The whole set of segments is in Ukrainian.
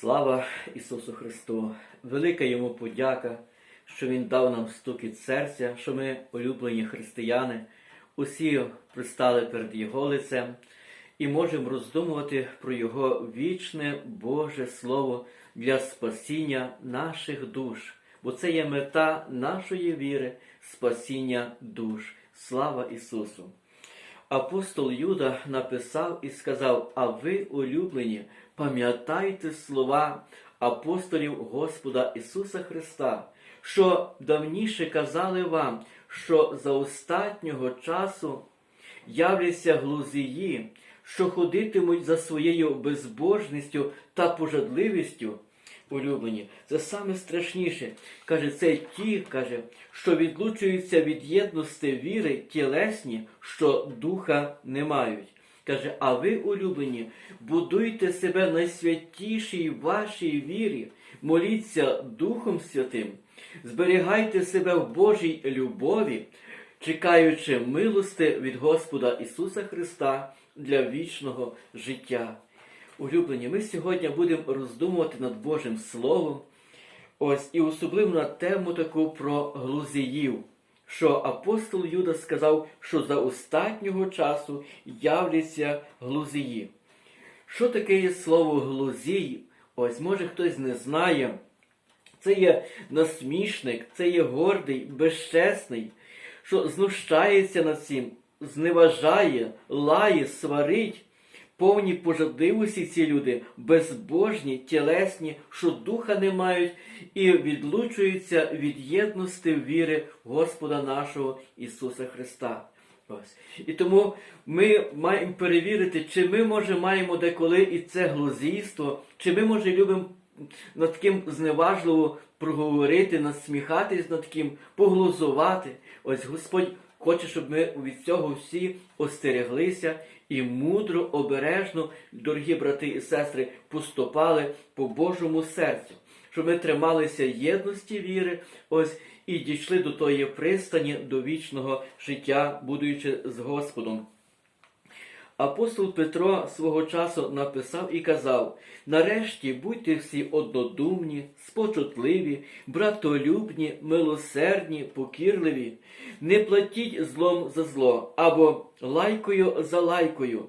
Слава Ісусу Христу! Велика йому подяка, що Він дав нам стукіт серця, що ми, улюблені християни, усі пристали перед Його лицем і можемо роздумувати про Його вічне Боже Слово для спасіння наших душ, бо це є мета нашої віри, спасіння душ. Слава Ісусу! Апостол Юда написав і сказав: А ви, улюблені, пам'ятайте слова апостолів Господа Ісуса Христа, що давніше казали вам, що за остатнього часу являться глузії, що ходитимуть за своєю безбожністю та пожадливістю. Улюблені, це саме страшніше. Каже, це ті, каже, що відлучуються від єдності віри тілесні, що духа не мають. Каже, а ви, улюблені, будуйте себе найсвятішій вашій вірі, моліться Духом Святим, зберігайте себе в Божій любові, чекаючи милости від Господа Ісуса Христа для вічного життя. Улюблені, ми сьогодні будемо роздумувати над Божим Словом, ось і особливо на тему таку про глузіїв, що апостол Юда сказав, що за остатнього часу являться глузії. Що таке є слово глузій? Ось, може хтось не знає. Це є насмішник, це є гордий, безчесний, що знущається над цим, зневажає, лає, сварить. Повні пожадливості ці люди, безбожні, тілесні, що духа не мають, і відлучуються від єдності віри Господа нашого Ісуса Христа. Ось. І тому ми маємо перевірити, чи ми, може, маємо деколи і це глузійство, чи ми, може, любимо над таким зневажливо проговорити, насміхатись над ким, поглузувати. Ось Господь хоче, щоб ми від цього всі остереглися і мудро, обережно, дорогі брати і сестри, поступали по Божому серцю, щоб ми трималися єдності віри, ось і дійшли до тої пристані, до вічного життя, будучи з Господом. Апостол Петро свого часу написав і казав: нарешті будьте всі однодумні, спочутливі, братолюбні, милосердні, покірливі, не платіть злом за зло або лайкою за лайкою.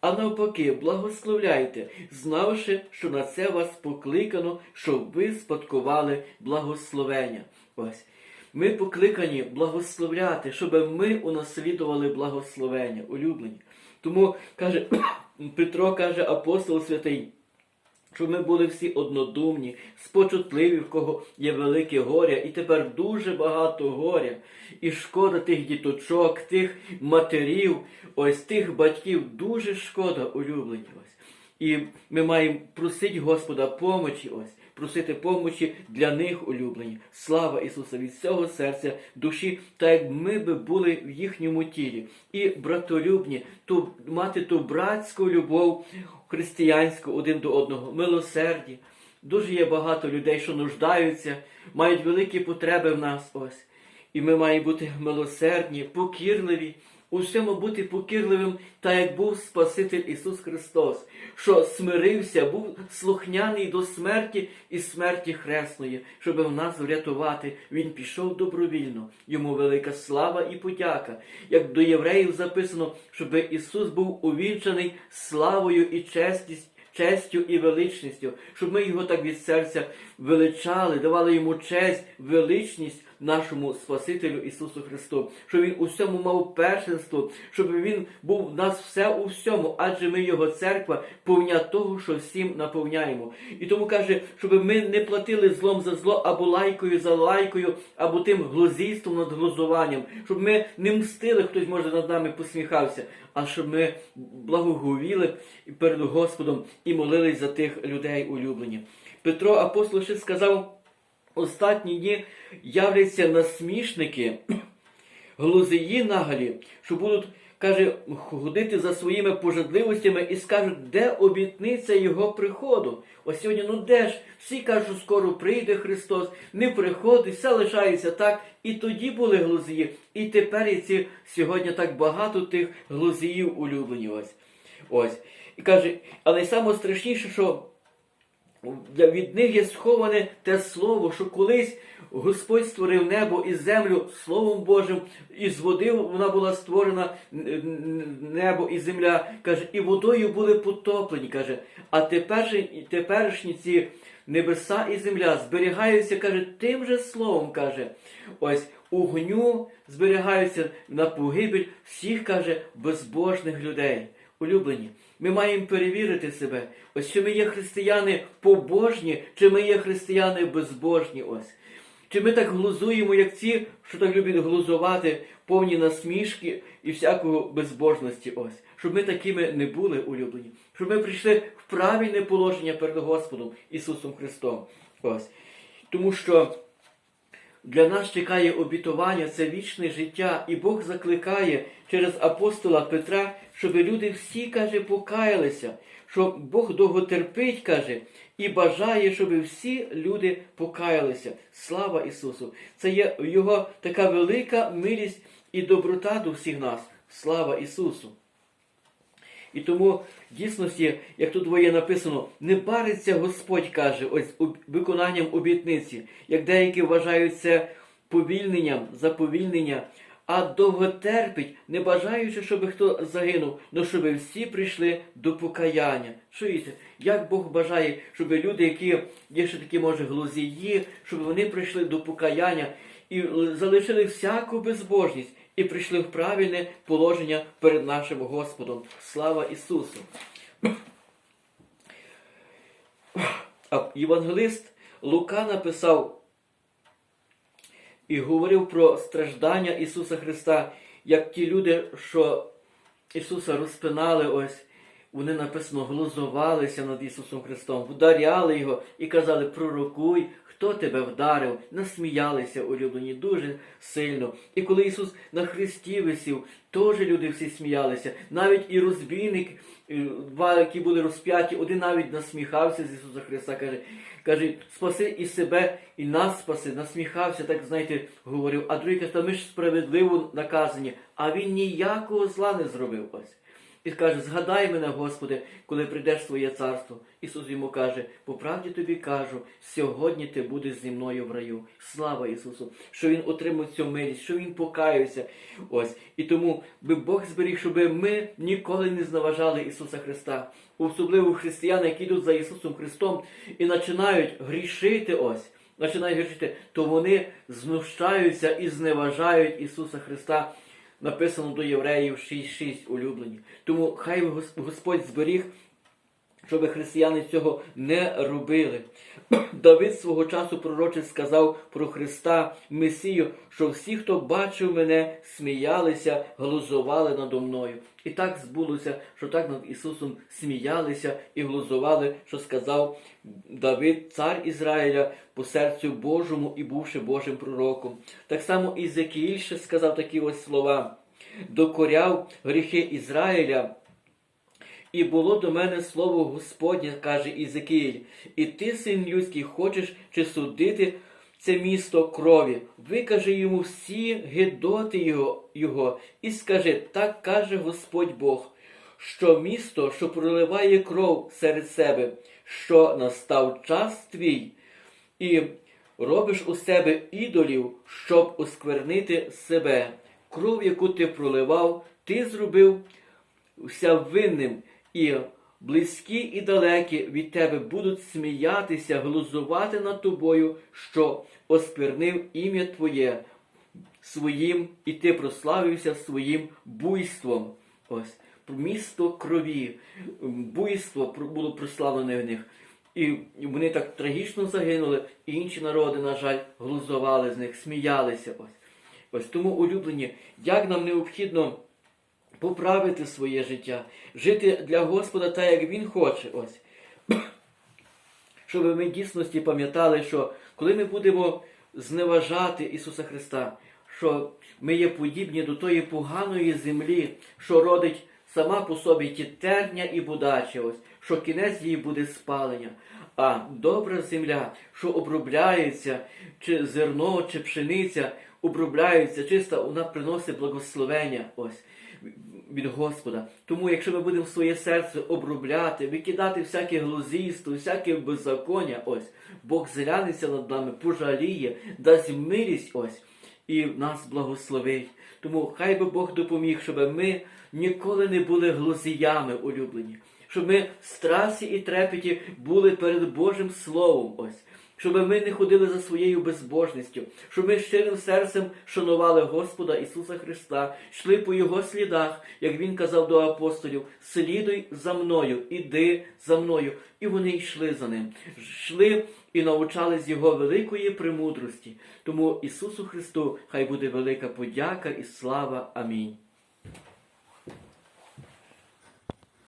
А навпаки, благословляйте, знавши, що на це вас покликано, щоб ви спадкували благословення. Ось. Ми покликані благословляти, щоб ми унаслідували благословення, улюблені. Тому каже Петро каже апостол святий, щоб ми були всі однодумні, спочутливі, в кого є велике горя, і тепер дуже багато горя. І шкода тих діточок, тих матерів, ось тих батьків, дуже шкода улюблені. ось. І ми маємо просити Господа помочі, ось, просити помочі для них улюблені. Слава Ісуса від всього серця, душі, так як ми би були в їхньому тілі. І братолюбні, ту, мати ту братську любов християнську один до одного, милосерді. Дуже є багато людей, що нуждаються, мають великі потреби в нас ось. І ми маємо бути милосердні, покірливі, у всьому бути покірливим, так як був Спаситель Ісус Христос, що смирився, був слухняний до смерті і смерті хресної, щоб в нас врятувати. Він пішов добровільно. Йому велика слава і подяка. Як до євреїв записано, щоб Ісус був увінчаний славою і честістю. Честю і величністю, щоб ми його так від серця величали, давали йому честь, величність нашому Спасителю Ісусу Христу, щоб Він у всьому мав першинство, щоб Він був в нас все у всьому, адже ми Його церква, повня того, що всім наповняємо. І тому каже, щоб ми не платили злом за зло або лайкою за лайкою, або тим глузійством над глузуванням, щоб ми не мстили, хтось може над нами посміхався, а щоб ми благоговіли перед Господом і молились за тих людей улюблені. Петро апостол ще сказав, останні дні являться насмішники, глузії нагалі, що будуть, каже, ходити за своїми пожадливостями і скажуть, де обітниця Його приходу. Ось сьогодні, ну де ж? Всі кажуть, що скоро прийде Христос, не приходить, все лишається так. І тоді були глузії, і тепер і ці сьогодні так багато тих глузіїв улюблені. Ось. Ось. І каже, але найстрашніше, що від них є сховане те слово, що колись Господь створив небо і землю Словом Божим, і з води вона була створена небо і земля, каже, і водою були потоплені, каже, а теперішні, теперішні ці небеса і земля зберігаються, каже, тим же словом, каже, ось огню зберігаються на погибель всіх, каже, безбожних людей. Улюблені, ми маємо перевірити себе, ось чи ми є християни побожні, чи ми є християни безбожні. Ось. Чи ми так глузуємо, як ці, що так люблять глузувати, повні насмішки і всякого безбожності. Ось. Щоб ми такими не були улюблені, щоб ми прийшли в правильне положення перед Господом Ісусом Христом. Ось. Тому що для нас чекає обітування, це вічне життя, і Бог закликає через апостола Петра, щоб люди всі, каже, покаялися, що Бог довготерпить, каже, і бажає, щоб всі люди покаялися. Слава Ісусу! Це є Його така велика милість і доброта до всіх нас. Слава Ісусу! І тому дійсності, як тут двоє написано, не бариться Господь каже, ось виконанням обітниці, як деякі вважають це повільненням, заповільнення, а довготерпить, не бажаючи, щоб хто загинув, но щоб всі прийшли до покаяння. Чуєте, як Бог бажає, щоб люди, які є ще такі, може, глузії, щоб вони прийшли до покаяння і залишили всяку безбожність і прийшли в правильне положення перед нашим Господом. Слава Ісусу! Євангелист Лука написав і говорив про страждання Ісуса Христа, як ті люди, що Ісуса розпинали ось. Вони написано глузувалися над Ісусом Христом, вдаряли Його і казали, пророкуй, хто тебе вдарив, насміялися улюблені дуже сильно. І коли Ісус на Христі висів, теж люди всі сміялися. Навіть і розбійник, два, які були розп'яті, один навіть насміхався з Ісуса Христа, каже, каже, спаси і себе, і нас спаси, насміхався, так знаєте, говорив. А другий каже, ми ж справедливо наказані, а він ніякого зла не зробив ось. І каже, згадай мене, Господи, коли прийдеш своє царство. Ісус йому каже, по правді тобі кажу, сьогодні ти будеш зі мною в раю. Слава Ісусу, що Він отримав цю милість, що Він покаявся. Ось. І тому би Бог зберіг, щоб ми ніколи не зневажали Ісуса Христа. Особливо християни, які йдуть за Ісусом Христом і починають грішити ось. Починають грішити, то вони знущаються і зневажають Ісуса Христа написано до євреїв 6.6 улюблені. Тому хай Господь зберіг, щоб християни цього не робили. Давид свого часу пророче сказав про Христа Месію, що всі, хто бачив мене, сміялися, глузували надо мною. І так збулося, що так над Ісусом сміялися і глузували, що сказав Давид, цар Ізраїля, по серцю Божому і бувши Божим пророком. Так само і Зекіїль ще сказав такі ось слова: докоряв гріхи Ізраїля. І було до мене слово Господнє, каже Ізекіїль, і ти, син людський, хочеш чи судити це місто крові. Викажи йому всі гидоти його, його і скажи, так каже Господь Бог, що місто, що проливає кров серед себе, що настав час твій, і робиш у себе ідолів, щоб осквернити себе. Кров, яку ти проливав, ти зробив вся винним, і близькі і далекі від тебе будуть сміятися, глузувати над тобою, що осквернив ім'я Твоє своїм, і ти прославився своїм буйством. Ось місто крові, буйство було прославлене в них. І вони так трагічно загинули, і інші народи, на жаль, глузували з них, сміялися. Ось. Ось тому, улюблені, як нам необхідно поправити своє життя, жити для Господа так, як Він хоче. Ось. Щоб ми в дійсності пам'ятали, що коли ми будемо зневажати Ісуса Христа, що ми є подібні до тої поганої землі, що родить сама по собі ті терня і будачі, ось, що кінець її буде спалення. А добра земля, що обробляється, чи зерно, чи пшениця, обробляється чиста, вона приносить благословення. Ось. Від Господа. Тому, якщо ми будемо своє серце обробляти, викидати всяке глузійство, всяке беззаконня, ось Бог зглянеться над нами, пожаліє, дасть милість ось і нас благословить. Тому хай би Бог допоміг, щоб ми ніколи не були глузіями улюблені, щоб ми в страсі і трепеті були перед Божим Словом ось. Щоб ми не ходили за своєю безбожністю, щоб ми щирим серцем шанували Господа Ісуса Христа, йшли по Його слідах, як Він казав до апостолів: слідуй за мною, іди за мною. І вони йшли за ним, йшли і навчались Його великої премудрості. Тому Ісусу Христу хай буде велика подяка і слава. Амінь.